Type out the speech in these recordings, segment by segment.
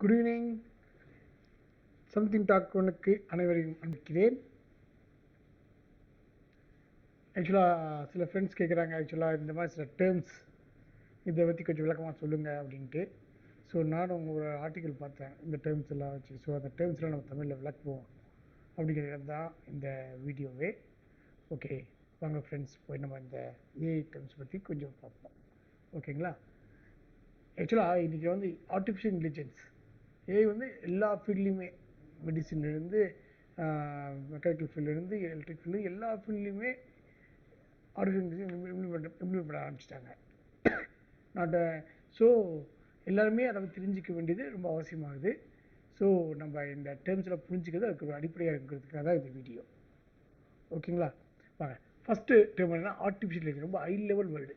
Good evening something talk ஒன்றுக்கு அனைவரையும் அனுப்பிக்கிறேன் ஆக்சுவலாக சில ஃப்ரெண்ட்ஸ் கேட்குறாங்க ஆக்சுவலாக இந்த மாதிரி சில டேர்ம்ஸ் இதை பற்றி கொஞ்சம் விளக்கமாக சொல்லுங்கள் அப்படின்ட்டு. ஸோ நானும் ஒரு ஆர்டிக்கல் பார்த்தேன் இந்த டேர்ம்ஸ் எல்லாம் வச்சு. ஸோ அந்த டேர்ம்ஸ்லாம் நம்ம தமிழில் விளக்குவோம் அப்படிங்கிறது தான் இந்த வீடியோவே ஓகே வாங்க ஃப்ரெண்ட்ஸ் போய் நம்ம இந்த ஏஐ டேர்ம்ஸ் பற்றி கொஞ்சம் பார்ப்போம். ஓகேங்களா ஆக்சுவலாக இன்றைக்கி வந்து ஆர்டிஃபிஷியல் இன்டெலிஜென்ஸ் ஏஐ வந்து எல்லா ஃபீல்ட்லேயுமே மெடிசன்லேருந்து மெக்கானிக்கல் ஃபீல்ட்லேருந்து எலக்ட்ரிக் ஃபீல்டு எல்லா ஃபீல்ட்லேயுமே ஆர்டிஃபிஷியல் இம்ப்ளிமெண்ட் இம்ப்ளிமெண்ட் பண்ண ஆரம்பிச்சிட்டாங்க. நாட் ஸோ எல்லாருமே அதை தெரிஞ்சிக்க வேண்டியது ரொம்ப அவசியமாகுது. ஸோ நம்ம இந்த டேர்ம்ஸில் புரிஞ்சுக்கிறது அதுக்கு ஒரு அடிப்படையாக இருக்கிறதுக்காக தான் இந்த வீடியோ ஓகேங்களா வாங்க. ஃபஸ்ட்டு டேர்ம் என்னன்னா ஆர்டிஃபிஷியல் இன்டெலிஜென்ஸ் ரொம்ப ஹை லெவல் வேர்ல்டு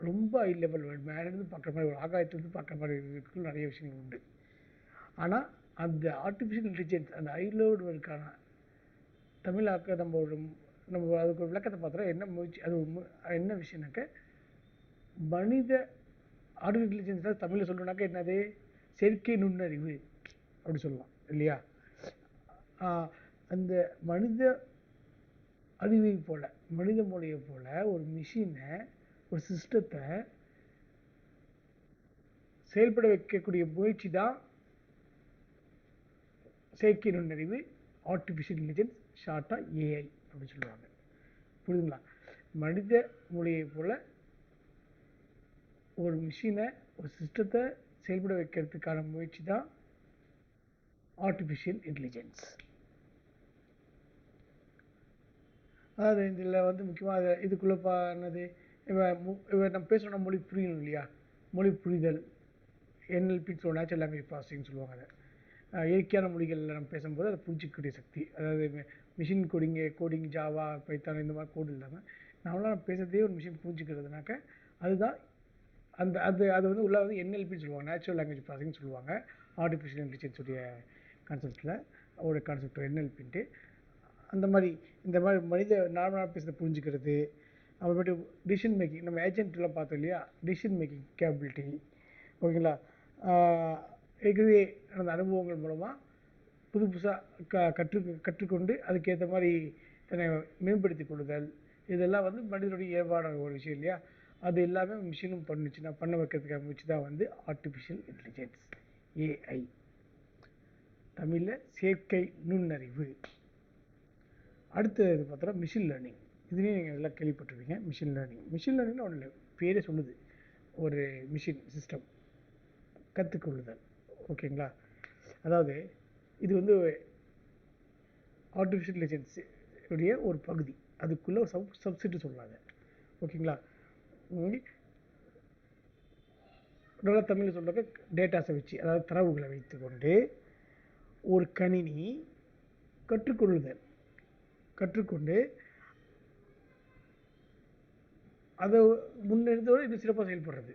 ரொம்ப ஹை லெவல் வேர்ல்டு மேலேருந்து பார்க்குற மாதிரி ஒரு ஆகாயத்துலேருந்து பார்க்குற மாதிரி இருக்கிற நிறைய விஷயங்கள் உண்டு. ஆனால் அந்த ஆர்டிஃபிஷியல் இன்டெலிஜென்ஸ் அந்த ஹை லெவல் தமிழாக்க நம்ம ஒரு நம்ம அதுக்கு ஒரு விளக்கத்தை பார்த்தோம் என்ன முயற்சி அது என்ன விஷயம்னாக்க மனித ஆர்டிஃபிஷியல் இன்டெலிஜென்ஸ் தான் தமிழில் சொல்லணும்னாக்க என்னது? செயற்கை நுண்ணறிவு அப்படி சொல்லலாம் இல்லையா? அந்த மனித அறிவை போல் மனித மொழியை போல் ஒரு மிஷினை ஒரு சிஸ்டத்தை செயல்பட வைக்கக்கூடிய முயற்சி தான் செயற்கை நுண்ணறிவு ஆர்டிஃபிஷியல் இன்டெலிஜென்ஸ் ஷார்ட்டாக ஏஐ அப்படின்னு சொல்லுவாங்க. புரியுதுங்களா? மனித மூளையை போல் ஒரு மிஷினை ஒரு சிஸ்டத்தை செயல்பட வைக்கிறதுக்கான முயற்சி தான் ஆர்டிஃபிஷியல் இன்டெலிஜென்ஸ் அதாவது இதில் வந்து முக்கியமாக இதுக்குள்ளே பா என்னது இவன் மு- இவன் நம்ம பேசுகிறோம்னா மொழி புரியணும் இல்லையா? மொழி புரிதல் என்எல்பின்னு சொல்லுவோம் நேச்சுரல் லாங்குவேஜ் ப்ராசஸிங் சொல்லுவாங்க அதை. இயற்கையான மொழிகளில் நம்ம பேசும்போது அதை புரிஞ்சிக்கக்கூடிய சக்தி. அதாவது மிஷின் கோடிங்கு கோடிங் ஜாவா பைத்தான் இந்த மாதிரி கோடு இல்லாமல் நார்மலாக நம்ம பேசுகிறதே ஒரு மிஷின் புரிஞ்சுக்கிறதுனாக்க அதுதான் அந்த அது அது வந்து உள்ள வந்து என்எல்பின்னு சொல்லுவாங்க. நேச்சுரல் லாங்குவேஜ் ப்ராசஸிங் சொல்லுவாங்க. ஆர்டிஃபிஷியல் இன்டெலிஜென்ஸ் உடைய கான்செப்டில் ஒரு கான்செப்ட் என்எல்பின்ட்டு அந்த மாதிரி இந்த மாதிரி மனித நார்மலாக பேசுகிறத புரிஞ்சுக்கிறது. அப்புறமேட்டு டிசிஷன் மேக்கிங் நம்ம ஏஜென்ட்லாம் பார்த்தோம் இல்லையா? டிசிஷன் மேக்கிங் கேபிலிட்டி ஓகேங்களா? ஏற்கனவே நடந்த அனுபவங்கள் மூலமாக புது புதுசாக க கற்று கற்றுக்கொண்டு அதுக்கேற்ற மாதிரி தன்னை மேம்படுத்தி கொள்ளுதல். இதெல்லாம் வந்து மனிதனுடைய இயல்பான ஒரு விஷயம் இல்லையா? அது எல்லாமே மிஷினும் பண்ணுச்சுன்னா பண்ண வைக்கிறதுக்காக முயற்சி தான் வந்து ஆர்டிஃபிஷியல் இன்டெலிஜென்ஸ் ஏஐ தமிழில் செயற்கை நுண்ணறிவு. அடுத்தது பார்த்தோன்னா மிஷின் லேர்னிங் இதுலேயும் நீங்கள் நல்லா கேள்விப்பட்டிருப்பீங்க மிஷின் லேர்னிங் மிஷின் லேர்னிங்னு ஒன்று பேரே சொல்லுது. ஒரு மிஷின் சிஸ்டம் கற்றுக்கொள்ளுதல் ஓகேங்களா? அதாவது இது வந்து ஆர்டிஃபிஷியல் இன்டெலிஜென்ஸ் உடைய ஒரு பகுதி. அதுக்குள்ளே சப் சப்சிட்டு சொல்கிறாங்க ஓகேங்களா? நல்லா தமிழில் சொல்கிறாங்க டேட்டாஸை வச்சு அதாவது தரவுகளை வைத்துக்கொண்டு ஒரு கணினி கற்றுக்கொள்ளுதல். கற்றுக்கொண்டு அதை முன்னெடுத்தோடு இது சிறப்பாக செயல்படுறது.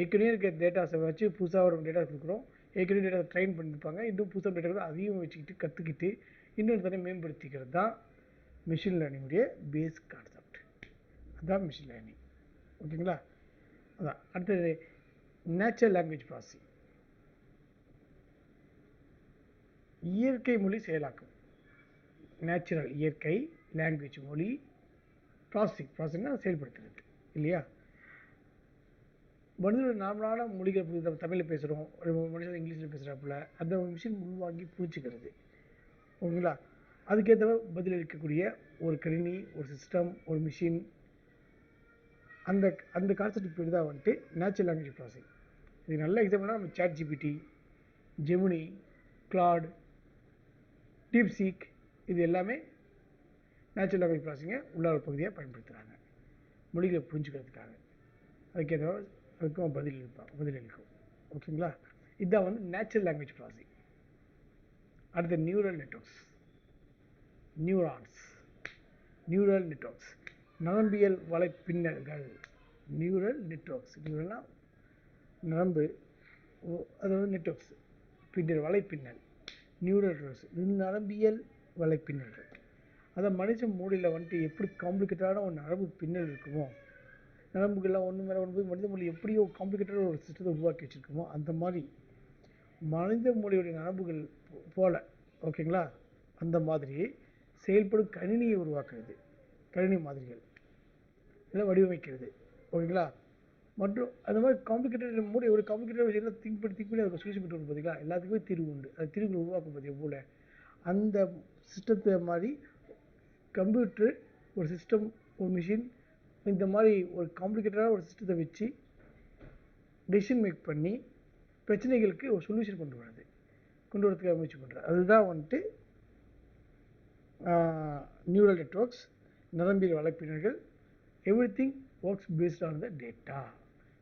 ஏற்கனவே இருக்க டேட்டாஸை வச்சு புதுசாக ஒரு டேட்டா கொடுக்குறோம். ஏற்கனவே டேட்டா ட்ரெயின் பண்ணியிருப்பாங்க இன்னும் புதுசாக டேட்டா அதையும் வச்சுக்கிட்டு கற்றுக்கிட்டு இன்னொரு தடவை மேம்படுத்திக்கிறது தான் மிஷின் லேர்னிங்குடைய பேஸ் கான்செப்ட் அதுதான் மிஷின் லேர்னிங் ஓகேங்களா? அதான். அடுத்தது நேச்சுரல் லாங்குவேஜ் ப்ராசஸிங் இயற்கை மொழி செயலாக்கம். நேச்சுரல் இயற்கை லாங்குவேஜ் மொழி ப்ராசஸிங் ப்ராசஸிங்னா செயல்படுத்துறது. இல்லையா? மனிதர்கள் நார்மலான மொழிகள் புரியுது நம்ம தமிழில் பேசுகிறோம் ஒரு மனுஷன் இங்கிலீஷில் பேசுகிறாப்புல அந்த மிஷின் உள்வாங்கி புரிஞ்சுக்கிறது. ஓகேங்களா அதுக்கேற்ற பதில் இருக்கக்கூடிய ஒரு கணினி ஒரு சிஸ்டம் ஒரு மிஷின் அந்த அந்த கான்செப்ட் பேர் தான் வந்துட்டு நேச்சுரல் லாங்குவேஜ் ப்ராசஸிங் இது நல்ல எக்ஸாம்பிள்னா நம்ம ChatGPT Gemini Claude DeepSeek இது எல்லாமே நேச்சுரல் லாங்குவேஜ் ப்ராசஸிங்கை உள்ளார பகுதியாக பயன்படுத்துகிறாங்க மொழிகளை புரிஞ்சுக்கிறதுக்காக. அதுக்கேற்ற அதுக்கும் பதில் அளிப்பாங்க பதில் அளிக்கும் ஓகேங்களா? இதுதான் வந்து நேச்சுரல் லாங்குவேஜ் ப்ராசஸிங் அடுத்து neural networks neurons neural networks நரம்பியல் வலைப்பின்னல்கள். நியூரல் நெட்ஒர்க்ஸ் நியூரல்னா நரம்பு ஓ- அது வந்து நெட்ஒர்க்ஸ் பின்னர் வலைப்பின்னல். நியூரல் நெட்வொர்க்ஸ் நரம்பியல் வலைப்பின்னல்கள். அதை மனித மூடியில் வந்துட்டு எப்படி காம்ப்ளிகேட்டடான ஒரு நரம்பு பின்னல் இருக்குமோ நரம்புகள்லாம் ஒன்று மேலே ஒன்று போய் மனித மொழி எப்படியோ காம்ப்ளிகேட்டடான ஒரு சிஸ்டத்தை உருவாக்கி வச்சுருக்கோமோ அந்த மாதிரி மனித மூளையுடைய நரம்புகள் போ- ஓகேங்களா அந்த மாதிரி செயல்படும் கணினியை உருவாக்குறது. கணினி மாதிரிகள். இதை வடிவமைக்கிறது. ஓகேங்களா மற்றும் அந்த மாதிரி காம்ப்ளிகேட்டட் மூடி ஒரு காம்ப்ளிகேட்டட் விஷயத்தில் திங்க் பண்ணி திங்க் பண்ணி அதுக்கு சொல்யூஷன் பண்ணுறது பார்த்தீங்களா எல்லாத்துக்குமே தீர்வு உண்டு. அது தீர்வு உருவாக்கும் பார்த்தியா போல அந்த சிஸ்டத்தை மாதிரி கம்ப்யூட்டர் ஒரு சிஸ்டம் ஒரு மிஷின் இந்த மாதிரி ஒரு காம்ப்ளிகேட்டடான ஒரு சிஸ்டத்தை வச்சு டெசிஷன் மேக் பண்ணி பிரச்சனைகளுக்கு ஒரு சொல்யூஷன் கொண்டு வர்றது. கொண்டு வரதுக்கு முயற்சி பண்ணுறது அதுதான் வந்துட்டு நியூரல் நெட்ஒர்க்ஸ் நரம்பியல் வலைப்பினர்கள் everything works based on the data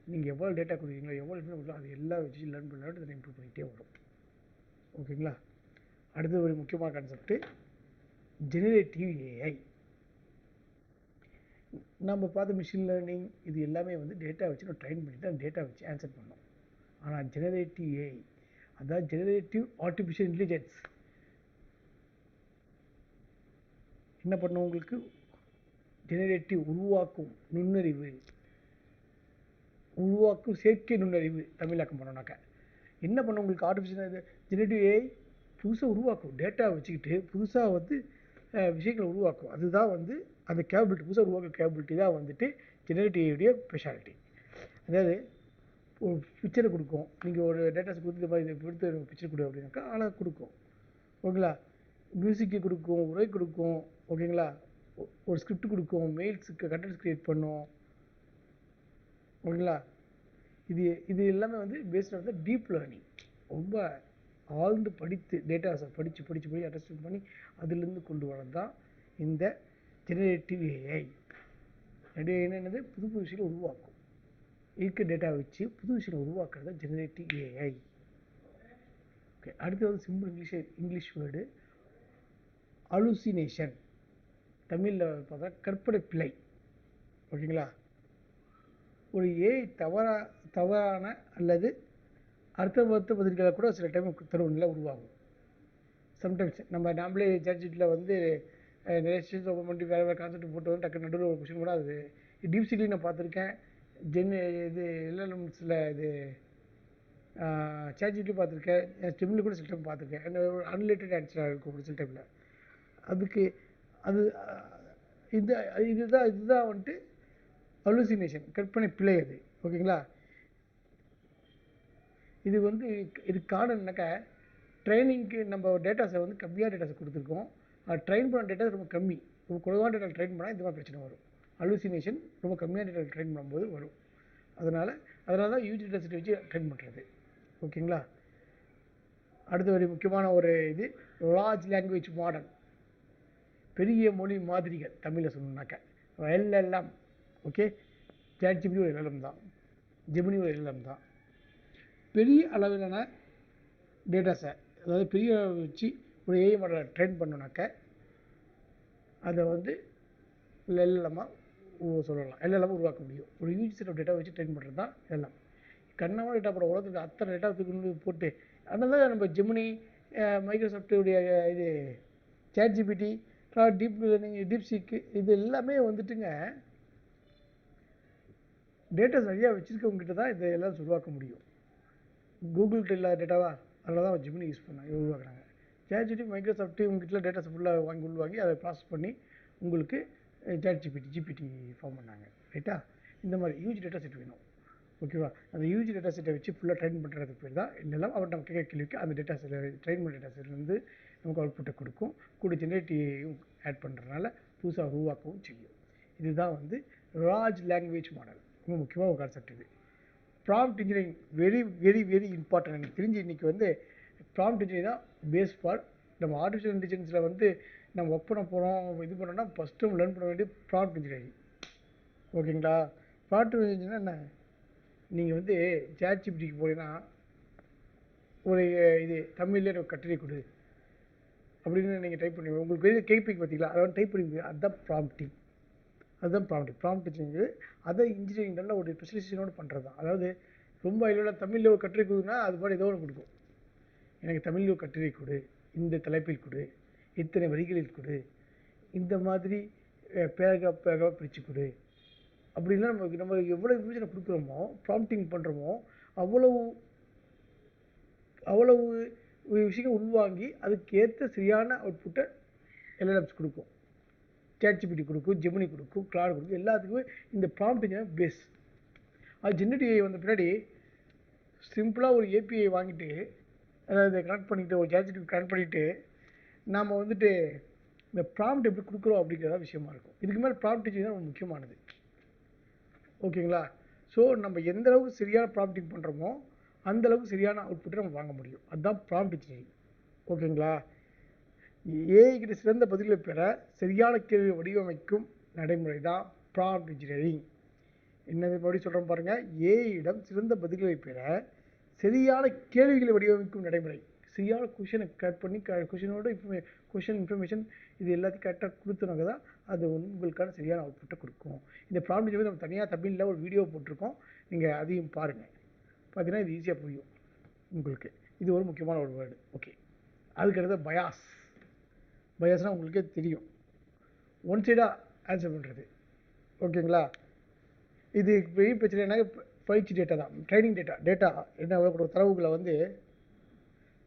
நீங்கள் எவ்வளோ டேட்டா கொடுக்குறீங்களோ எவ்வளோ information அது எல்லாம் வச்சு லேர்ன் பண்ணி அதை இம்ப்ரூவ் பண்ணிகிட்டே வரும். ஓகேங்களா அடுத்து ஒரு முக்கியமான கான்செப்ட்டு ஜெனரேட்டிவ் ஏஐ நம்ம பார்த்த மிஷின் லேர்னிங் இது எல்லாமே வந்து டேட்டா வச்சு நம்ம ட்ரைன் பண்ணிட்டு அந்த டேட்டா வச்சு ஆன்சர் பண்ணோம். ஆனால் ஜெனரேட்டிவ் ஏஐ அதாவது ஜெனரேட்டிவ் ஆர்டிஃபிஷியல் இன்டெலிஜென்ஸ் என்ன பண்ணும் உங்களுக்கு? ஜெனரேட்டிவ் உருவாக்கும் நுண்ணறிவு. உருவாக்கும் செயற்கை நுண்ணறிவு தமிழாக்கம் பண்ணோம்னாக்க. என்ன பண்ணும் உங்களுக்கு ஆர்டிஃபிஷியல் ஜெனரேட்டிவ் ஏஐ புதுசாக உருவாக்கும். டேட்டா வச்சுக்கிட்டு புதுசாக வந்து விஷயங்களை உருவாக்கும். அதுதான் வந்து அந்த கேபிலிட்டி புதுசாக உருவாக்க கேபிலிட்டி தான் வந்துட்டு ஜெனரேட்டிவ் ஏஐடைய ஸ்பெஷாலிட்டி அதாவது ஒரு பிக்சரை கொடுக்கும். நீங்கள் ஒரு டேட்டாஸ் கொடுத்து இந்த மாதிரி இதை கொடுத்து பிக்சர் கொடு அப்படின்னாக்கா ஆனால் கொடுக்கும். ஓகேங்களா மியூசிக்கு கொடுக்கும் உரை கொடுக்கும். ஓகேங்களா ஒரு ஸ்கிரிப்ட் கொடுக்கும் மெயில்ஸுக்கு கண்டென்ட்ஸ் க்ரியேட் பண்ணும். ஓகேங்களா இது இது எல்லாமே வந்து பேஸ்ட் வந்து த டீப் லேர்னிங் ரொம்ப ஆழ்ந்து படித்து டேட்டாஸை படித்து படித்து படித்து அண்டர்ஸ்டாண்ட் பண்ணி அதுலேருந்து கொண்டு வரது தான் இந்த ஜெனரேட்டிவ் ஏஐ என்னது? புது புது விஷயங்களை உருவாக்கும். இருக்க டேட்டா வச்சு புது விஷயங்களை உருவாக்குறது தான் ஜெனரேட்டிவ் ஏஐ ஓகே அடுத்து வந்து simple English English word hallucination தமிழில் பார்த்தா கற்பனை பிழை. ஓகேங்களா? ஒரு ஏஐ தவறா தவறான அல்லது அர்த்தமற்ற பதில்களை கூட சில டைம் தருவனில் உருவாகும். சம்டைம்ஸ் நம்ம நாமளே ஜட்ஜிட்டில் வந்து நேஷன்ஸ் நிறைய ஓப்பன் பண்ணி வேறு வேறு கான்செப்ட் போட்டு வந்து டக்குனு நடுவில் ஒரு கொஷின் கூட அது. டீப் சீக்லையும் நான் பார்த்துருக்கேன். ஜென் இது எல்எல்எம்ஸில் இது சேட்ஜிட்டி பார்த்துருக்கேன். ஸ்டெம்மில் கூட சில டைம் பார்த்துருக்கேன். ஒரு அன்ரிலேட்டட் ஆன்சராக இருக்கும் ஒரு சில டைமில் அதுக்கு அது இது இதுதான் இதுதான் வந்துட்டு அலுசினேஷன் கற்பனை பிழை அது. ஓகேங்களா? இது வந்து இதுக்கு காரணம் என்னக்கா ட்ரைனிங்க்கு நம்ம டேட்டாஸை வந்து கம்மியாக டேட்டாஸை கொடுத்துருக்கோம். ட்ரெயின் பண்ண டேட்டா ரொம்ப கம்மி. ரொம்ப குறைவான டேட்டா ட்ரெயின் பண்ணால் இந்த மாதிரி பிரச்சனை வரும். அலுசினேஷன் ரொம்ப கம்மியான டேட்டா ட்ரெயின் பண்ணும்போது வரும். அதனால் அதனால தான் யூஜி டேட்டா செட் வச்சு ட்ரெயின் பண்ணுறது ஓகேங்களா அடுத்த ஒரு முக்கியமான ஒரு இது லார்ஜ் லாங்குவேஜ் மாடல் பெரிய மொழி மாதிரிகள் தமிழில் சொல்லணுன்னாக்க எல்லாம் ஓகே சேட் ஜிபிடி ஒரு எல்எல்எம் தான். ஜெமினி ஒரு எல்எல்எம் தான். பெரிய அளவிலான டேட்டாஸை அதாவது பெரிய அளவு வச்சு ஒரு ஏஐ மாடலை ட்ரெயின் பண்ணோன்னாக்க அதை வந்து எல்எல்எம்மாக சொல்லலாம். எல்எல்எம்மாக உருவாக்க முடியும். ஒரு யூஜி செட் ஆஃப் டேட்டா வச்சு ட்ரெயின் பண்ணுறது தான் எல்லாம். கண்ணமாக டேட்டா போட உலகத்துக்கு அத்தனை டேட்டா தூக்கி போட்டு அதனால தான் நம்ம ஜெமினி மைக்ரோசாஃப்ட்டுடைய இது ChatGPT deep learning DeepSeek இது எல்லாமே வந்துட்டுங்க டேட்டாஸ் நிறையா வச்சுருக்கவங்ககிட்ட தான் இதை எல்லாம் உருவாக்க முடியும். கூகுள்கிட்ட இல்லாத டேட்டாவா அதில் தான் ஜிமினி யூஸ் பண்ணாங்க உருவாக்குறாங்க. சேட்ஜிடி மைக்ரோசாஃப்ட் உங்ககிட்ட டேட்டாஸ் ஃபுல்லாக வாங்கி உள்வாங்கி அதை ப்ராசஸ் பண்ணி உங்களுக்கு சேட் ஜிபிடி ஜிபிடி ஃபார்ம் பண்ணாங்க. ரைட்டா இந்த மாதிரி யூஜ் டேட்டா செட் வேணும். ஓகேவா அந்த யூஜி டேட்டா செட்டை வச்சு ஃபுல்லாக ட்ரைன் பண்ணுறது பேர் தான். இதெல்லாம் அவர் நம்ம கேட்க கேள்விக்கு அந்த டேட்டா செட் ட்ரைன் பண்ண டேட்டா செட்லேருந்து நமக்கு அவுட்புட்டை கொடுக்கும். கூட ஜெனரேட்டிவும் ஆட் பண்ணுறதுனால புதுசாக உருவாக்கவும் செய்யும். இதுதான் வந்து ராஜ் லாங்குவேஜ் மாடல் ரொம்ப முக்கியமாக ஒரு கான்செப்ட் இது. Prompt engineering very very very important எனக்கு தெரிஞ்சு இன்றைக்கி வந்து ப்ராம்ப்ட் இன்ஜினியரிங் தான் பேஸ் ஃபார் நம்ம ஆர்டிஃபிஷியல் இன்டெலிஜென்ஸில் வந்து நம்ம ஒர்க் பண்ண போகிறோம் இது பண்ணோம்னா ஃபஸ்ட்டு நம்ம லேர்ன் பண்ண வேண்டியது ப்ராம்ப்ட் இன்ஜினியரிங் ஓகேங்களா ப்ராம்ப்ட் இன்ஜினியரிங்னா என்ன? நீங்கள் வந்து சேட் ஜிபிடிக்கு போனீங்கன்னா ஒரு இது தமிழ்லேயே எனக்கு கட்டுரை கொடு. அப்படின்னு நீங்கள் டைப் பண்ணி உங்களுக்கு வெளியே கேட்பீங்க பார்த்தீங்களா அதை டைப் பண்ணி அதுதான் ப்ராம்ப்டிங் அதுதான் ப்ராம்ப்ட் ப்ராம்ப்ட் இன்ஜினியரிங் அதை இன்ஜினியரிங் நல்ல ஒரு ஸ்பெஷலைசேஷனோடு பண்ணுறது தான் அதாவது ரொம்ப இல்லை தமிழில் ஒரு கட்டுரை கொடுக்குன்னா அது மாதிரி ஏதோ ஒன்று கொடுக்கும். எனக்கு தமிழில் ஒரு கட்டுரை கொடு இந்த தலைப்பில் கொடு இத்தனை வரிகளில் கொடு இந்த மாதிரி பேராகிராஃப் பேராகிராஃப் பிரித்து கொடு. அப்படின்னா நம்ம நம்ம எவ்வளோ இன்ஃபர்மேஷனை கொடுக்குறோமோ ப்ராம்ப்டிங் பண்ணுறோமோ அவ்வளவு அவ்வளவு விஷயங்கள் உள்வாங்கி அதுக்கேற்ற சரியான அவுட்புட்டை எல்எல்எம்ஸ் கொடுக்கும். சேட்ஜிபிடி கொடுக்கும் ஜெமினி கொடுக்கும் கிளாட் கொடுக்கும் எல்லாத்துக்குமே இந்த ப்ராம்ப்டிங் பேஸ் அது ஜெனரேட்டிவ் ஏஐ வந்த பின்னாடி சிம்பிளாக ஒரு ஏபிஐ வாங்கிட்டு அதாவது கனெக்ட் பண்ணிட்டு ஒரு சேட்ஜிபிடி கனெக்ட் பண்ணிவிட்டு நாம் வந்துட்டு இந்த ப்ராம்ப்ட் எப்படி கொடுக்குறோம் அப்படிங்கிறத விஷயமா இருக்கும். இதுக்கு மேலே ப்ராம்ப்ட் இன்ஜினியர் ரொம்ப முக்கியமானது. ஓகேங்களா? ஸோ நம்ம எந்த அளவுக்கு சரியான ப்ராம்ப்டிங் பண்ணுறோமோ அந்த அளவுக்கு சரியான அவுட்புட்டை நம்ம வாங்க முடியும். அதுதான் ப்ராம்ப்ட் இன்ஜினியரிங் ஓகேங்களா? ஏஐ கிட்ட சிறந்த பதிலை பெற சரியான கேள்வி வடிவமைக்கும் நடைமுறை தான் ப்ராம்ப்ட் இன்ஜினியரிங் என்னது மறுபடியும் சொல்கிறோம் பாருங்கள் ஏஐயிடம் சிறந்த பதில்களை பெற சரியான கேள்விகளை வடிவமைக்கும் நடைமுறை. சரியான கொஷினை கட் பண்ணி க கொஷினோட இன்ஃபர்மே கொஷின் இன்ஃபர்மேஷன் இது எல்லாத்தையும் கரெக்டாக கொடுத்தனாங்க தான் அது உங்களுக்கான சரியான அவுட்புட்டை கொடுக்கும். இந்த ப்ராப்ளம் சொல்லி நம்ம தனியாக தமிழில் ஒரு வீடியோ போட்டிருக்கோம். நீங்கள் அதையும் பாருங்கள் பார்த்தீங்கன்னா இது ஈஸியாக புரியும் உங்களுக்கு. இது ஒரு முக்கியமான ஒரு வேர்டு ஓகே அதுக்கடுத்து பயாஸ் பயாஸ்னால் உங்களுக்கே தெரியும். ஒன் சைடாக ஆன்சர் பண்ணுறது ஓகேங்களா இது பெரிய பிரச்சனை ஃபைவ் பயிற்சி டேட்டா தான். ட்ரைனிங் டேட்டா டேட்டா என்ன ஒரு தரவுகளை வந்து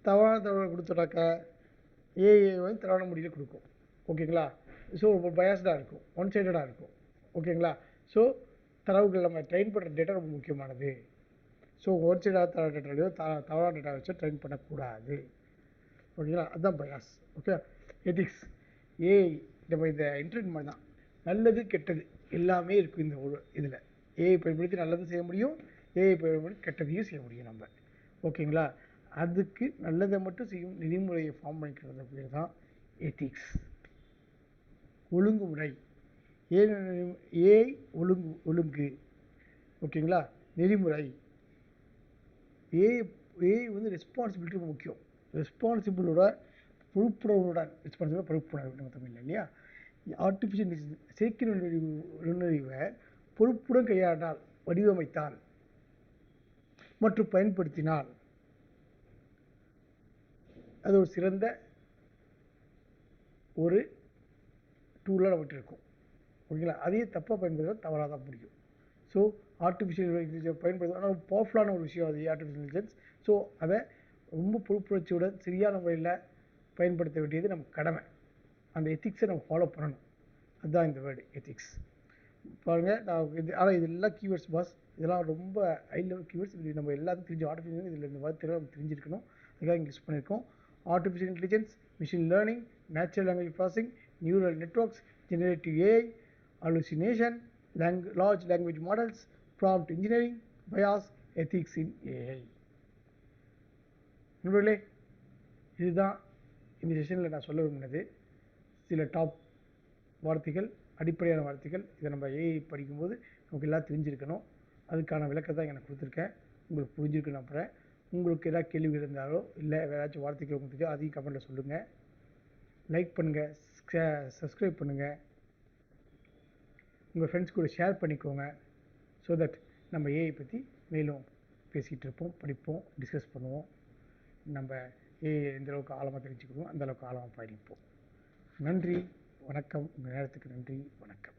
தவறான தகவலை கொடுத்தோன்னாக்கா ஏஐ வந்து தவறான முடிவில் கொடுக்கும். ஓகேங்களா ஸோ ரொம்ப பயாஸ்டாக இருக்கும். ஒன் சைடடாக இருக்கும். ஓகேங்களா ஸோ தரவுகள் நம்ம ட்ரெயின் பண்ணுற டேட்டா ரொம்ப முக்கியமானது. ஸோ ஒன் சைடாக தர டேட்டாலையோ த தவறான டேட்டா வச்சு ட்ரெயின் பண்ணக்கூடாது. ஓகேங்களா அதுதான் பயாஸ் ஓகே எதிக்ஸ் ஏஐ நம்ம இந்த இன்டர்நெட் மாதிரி தான். நல்லது கெட்டது எல்லாமே இருக்கும் இந்த ஒரு இதில். ஏஐ பயன்படுத்தி நல்லதும் செய்ய முடியும். ஏஐ பயன்படுத்தி கெட்டதையும் செய்ய முடியும் நம்ம. ஓகேங்களா? அதுக்கு நல்லதை மட்டும் செய்யும் நெறிமுறையை ஃபார்ம் பண்ணிக்கிறது பேர் தான் எத்திக்ஸ் ஒழுங்குமுறை ஏஐ ஒழுங்கு ஒழுங்கு. ஓகேங்களா? நெறிமுறை. ஏஐ ஏஐ வந்து ரெஸ்பான்சிபிலிட்டி ரொம்ப முக்கியம். ரெஸ்பான்சிபிளோட பொறுப்புணர்வுடன் ரெஸ்பான்சிபிளாக பொறுப்புணர்வு நம்ம தமிழில் இல்லையா? ஆர்டிஃபிஷியல் செயற்கை நுண்ணறிவு நுண்ணறிவை பொறுப்புடன் கையாண்டால் வடிவமைத்தால் மற்றும் பயன்படுத்தினால். அது ஒரு சிறந்த ஒரு டூலாக நம்மகிட்ட இருக்கும். ஓகேங்களா? அதையே தப்பாக பயன்படுத்துறது தவறாக தான் முடியும். ஸோ ஆர்டிஃபிஷியல் இன்டெலிஜென்ஸ் பயன்படுத்த ஆனால் பவர்ஃபுல்லான ஒரு விஷயம் அது ஆர்டிஃபிஷியல் இன்டெலிஜென்ஸ் ஸோ அதை ரொம்ப பொறுப்புணர்ச்சியுடன் சரியான முறையில் பயன்படுத்த வேண்டியது நம்ம கடமை. அந்த எத்திக்ஸை நம்ம ஃபாலோ பண்ணணும். அதுதான் இந்த வேர்டு எத்திக்ஸ் பாருங்கள் நான் இது ஆனால் இது எல்லாம் கீவேர்ட்ஸ் பாஸ் இதெல்லாம் ரொம்ப ஹை லெவல் கீவேர்ட்ஸ் இது நம்ம எல்லாத்துக்கும் தெரிஞ்சு ஆர்டிஃபிஷியல் இதில் இந்த வார்த்தைகள் நம்ம தெரிஞ்சிருக்கணும். அதுக்காக இங்கே யூஸ் பண்ணியிருக்கோம் artificial intelligence machine learning natural language processing neural networks generative AI hallucination long large language models prompt engineering bias ethics in AI நண்பர்களே இதுதான் இந்த செஷனில் நான் சொல்ல விரும்பினது. சில டாப் வார்த்தைகள் அடிப்படையான வார்த்தைகள் இதை நம்ம ஏஐ படிக்கும்போது நமக்கு எல்லாம் தெரிஞ்சிருக்கணும். அதுக்கான விளக்கத்தை எனக்கு கொடுத்துருக்கேன். உங்களுக்கு புரிஞ்சிருக்குன்னு நம்புகிறேன் உங்களுக்கு எதாவது கேள்வி இருந்தாலோ இல்லை வேறு ஏதாச்சும் வார்த்தைகள் உங்களுக்கு அதையும் கமெண்ட்டில் சொல்லுங்கள் லைக் பண்ணுங்கள் சப்ஸ்கிரைப் பண்ணுங்கள் உங்கள் ஃப்ரெண்ட்ஸ் கூட ஷேர் பண்ணிக்கோங்க. ஸோ தட் நம்ம ஏஐ பற்றி மேலும் பேசிகிட்டு இருப்போம் படிப்போம் டிஸ்கஸ் பண்ணுவோம். நம்ம ஏஐ எந்த அளவுக்கு ஆழமாக தெரிஞ்சுக்கணும் அந்த அளவுக்கு ஆழமாக பயணிப்போம். நன்றி. வணக்கம். உங்கள் நேரத்துக்கு நன்றி. வணக்கம்.